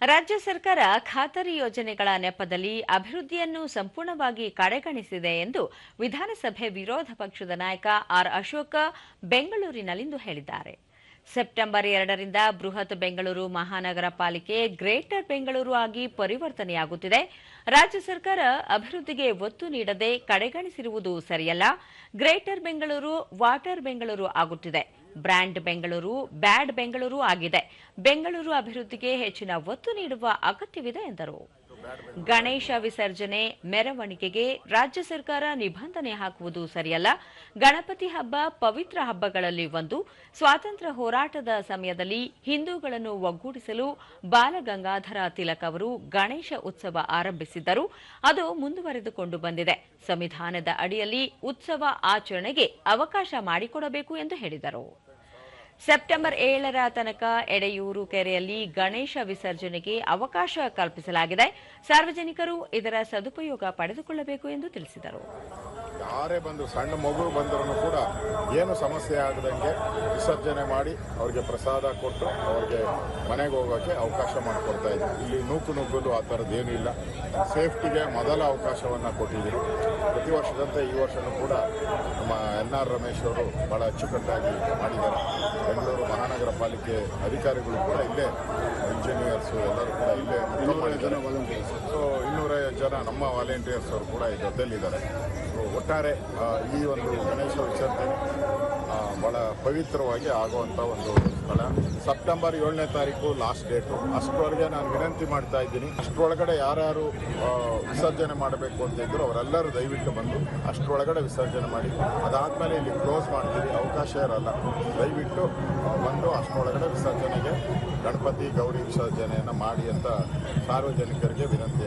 ರಾಜ್ಯ ಸರ್ಕಾರ ಖಾತರಿ ಯೋಜನೆಗಳ ನೆಪದಲ್ಲಿ ಅಭಿವೃದ್ಧಿಯನ್ನು ಸಂಪೂರ್ಣವಾಗಿ ಕಡೆಗಣಿಸಿದೆ ಎಂದು ವಿಧಾನಸಭೆ ವಿರೋಧ ಪಕ್ಷದ ನಾಯಕ ಆರ್ ಅಶೋಕ ಬೆಂಗಳೂರಿನಲ್ಲಿಂದು ಹೇಳಿದ್ದಾರೆ. ಸೆಪ್ಟೆಂಬರ್ ಎರಡರಿಂದ ಬೃಹತ್ ಬೆಂಗಳೂರು ಮಹಾನಗರ ಪಾಲಿಕೆ ಗ್ರೇಟರ್ ಬೆಂಗಳೂರು ಆಗಿ ಪರಿವರ್ತನೆಯಾಗುತ್ತಿದೆ. ರಾಜ್ಯ ಸರ್ಕಾರ ಅಭಿವೃದ್ಧಿಗೆ ಒತ್ತು ನೀಡದೆ ಕಡೆಗಣಿಸಿರುವುದು ಸರಿಯಲ್ಲ. ಗ್ರೇಟರ್ ಬೆಂಗಳೂರು, ವಾಟರ್ ಬೆಂಗಳೂರು ಆಗುತ್ತಿದೆ. ಬ್ರ್ಯಾಂಡ್ ಬೆಂಗಳೂರು ಬ್ಯಾಡ್ ಬೆಂಗಳೂರು ಆಗಿದೆ. ಬೆಂಗಳೂರು ಅಭಿವೃದ್ಧಿಗೆ ಹೆಚ್ಚಿನ ಒತ್ತು ನೀಡುವ ಅಗತ್ಯವಿದೆ ಎಂದರು. ಗಣೇಶ ವಿಸರ್ಜನೆ, ಮೆರವಣಿಗೆಗೆ ರಾಜ್ಯ ಸರ್ಕಾರ ನಿಬಂಧನೆ ಹಾಕುವುದು ಸರಿಯಲ್ಲ. ಗಣಪತಿ ಹಬ್ಬ ಪವಿತ್ರ ಹಬ್ಬಗಳಲ್ಲಿ ಒಂದು. ಸ್ವಾತಂತ್ರ್ಯ ಹೋರಾಟದ ಸಮಯದಲ್ಲಿ ಹಿಂದೂಗಳನ್ನು ಒಗ್ಗೂಡಿಸಲು ಬಾಲಗಂಗಾಧರ ತಿಲಕ್ ಅವರು ಗಣೇಶ ಉತ್ಸವ ಆರಂಭಿಸಿದ್ದರು. ಅದು ಮುಂದುವರೆದುಕೊಂಡು ಬಂದಿದೆ. ಸಂವಿಧಾನದ ಅಡಿಯಲ್ಲಿ ಉತ್ಸವ ಆಚರಣೆಗೆ ಅವಕಾಶ ಮಾಡಿಕೊಡಬೇಕು ಎಂದು ಹೇಳಿದರು. ಸೆಪ್ಟೆಂಬರ್ ಏಳರ ತನಕ ಎಡೆಯೂರು ಕೆರೆಯಲ್ಲಿ ಗಣೇಶ ವಿಸರ್ಜನೆಗೆ ಅವಕಾಶ ಕಲ್ಪಿಸಲಾಗಿದೆ. ಸಾರ್ವಜನಿಕರು ಇದರ ಸದುಪಯೋಗ ಪಡೆದುಕೊಳ್ಳಬೇಕು ಎಂದು ತಿಳಿಸಿದರು. ಯಾರೇ ಬಂದು ಸಣ್ಣ ಮಗು ಬಂದರೂ ಕೂಡ ಏನು ಸಮಸ್ಯೆ ಆಗದಂಗೆ ವಿಸರ್ಜನೆ ಮಾಡಿ ಅವ್ರಿಗೆ ಪ್ರಸಾದ ಕೊಟ್ಟು ಅವ್ರಿಗೆ ಮನೆಗೆ ಹೋಗೋಕ್ಕೆ ಅವಕಾಶ ಮಾಡಿಕೊಡ್ತಾ ಇದ್ದರು ಇಲ್ಲಿ ನೂಕು ನುಗ್ಗಲು ಆ ಥರದ್ದು ಏನೂ ಇಲ್ಲ. ಸೇಫ್ಟಿಗೆ ಮೊದಲ ಅವಕಾಶವನ್ನು ಕೊಟ್ಟಿದ್ದರು ಪ್ರತಿ ವರ್ಷದಂತೆ ಈ ವರ್ಷವೂ ಕೂಡ ನಮ್ಮ ಎನ್ ಆರ್ ರಮೇಶ್ ಅವರು ಭಾಳ ಅಚ್ಚುಕಟ್ಟಾಗಿ ಮಾಡಿದ್ದಾರೆ. ಬೆಂಗಳೂರು ಮಹಾನಗರ ಪಾಲಿಕೆ ಅಧಿಕಾರಿಗಳು ಕೂಡ ಇಲ್ಲೇ ಇಂಜಿನಿಯರ್ಸು ಎಲ್ಲರೂ ಕೂಡ ಇಲ್ಲೇ ಇನ್ನೂರೈದು ಜನ ವಾಲಂಟಿಯರ್ಸ್ ಸೊ ಇನ್ನೂರೈವತ್ತು ಜನ ನಮ್ಮ ವಾಲಂಟಿಯರ್ಸ್ ಅವರು ಕೂಡ ಈ ಜೊತೆಯಲ್ಲಿದ್ದಾರೆ ಒಟ್ಟಾರೆ ಈ ಒಂದು ಗಣೇಶ ವಿಸರ್ಜನೆ ಭಾಳ ಪವಿತ್ರವಾಗಿ ಆಗುವಂಥ ಒಂದು ಸ್ಥಳ. ಸೆಪ್ಟೆಂಬರ್ ಏಳನೇ ತಾರೀಕು ಲಾಸ್ಟ್ ಡೇಟು ಅಷ್ಟರೊಳಗೆ ನಾನು ವಿನಂತಿ ಮಾಡ್ತಾ ಇದ್ದೀನಿ. ಅಷ್ಟರೊಳಗಡೆ ಯಾರ್ಯಾರು ವಿಸರ್ಜನೆ ಮಾಡಬೇಕು ಅಂತ ಇದ್ರು ಅವರೆಲ್ಲರೂ ದಯವಿಟ್ಟು ಬಂದು ಅಷ್ಟರೊಳಗಡೆ ವಿಸರ್ಜನೆ ಮಾಡಿ, ಅದಾದಮೇಲೆ ಇಲ್ಲಿ ಕ್ಲೋಸ್ ಮಾಡ್ತೀವಿ ಅವಕಾಶ ಇರಲ್ಲ. ದಯವಿಟ್ಟು ಬಂದು ಅಷ್ಟರೊಳಗಡೆ ವಿಸರ್ಜನೆಗೆ ಗಣಪತಿ ಗೌರಿ ವಿಸರ್ಜನೆಯನ್ನು ಮಾಡಿ ಅಂತ ಸಾರ್ವಜನಿಕರಿಗೆ ವಿನಂತಿ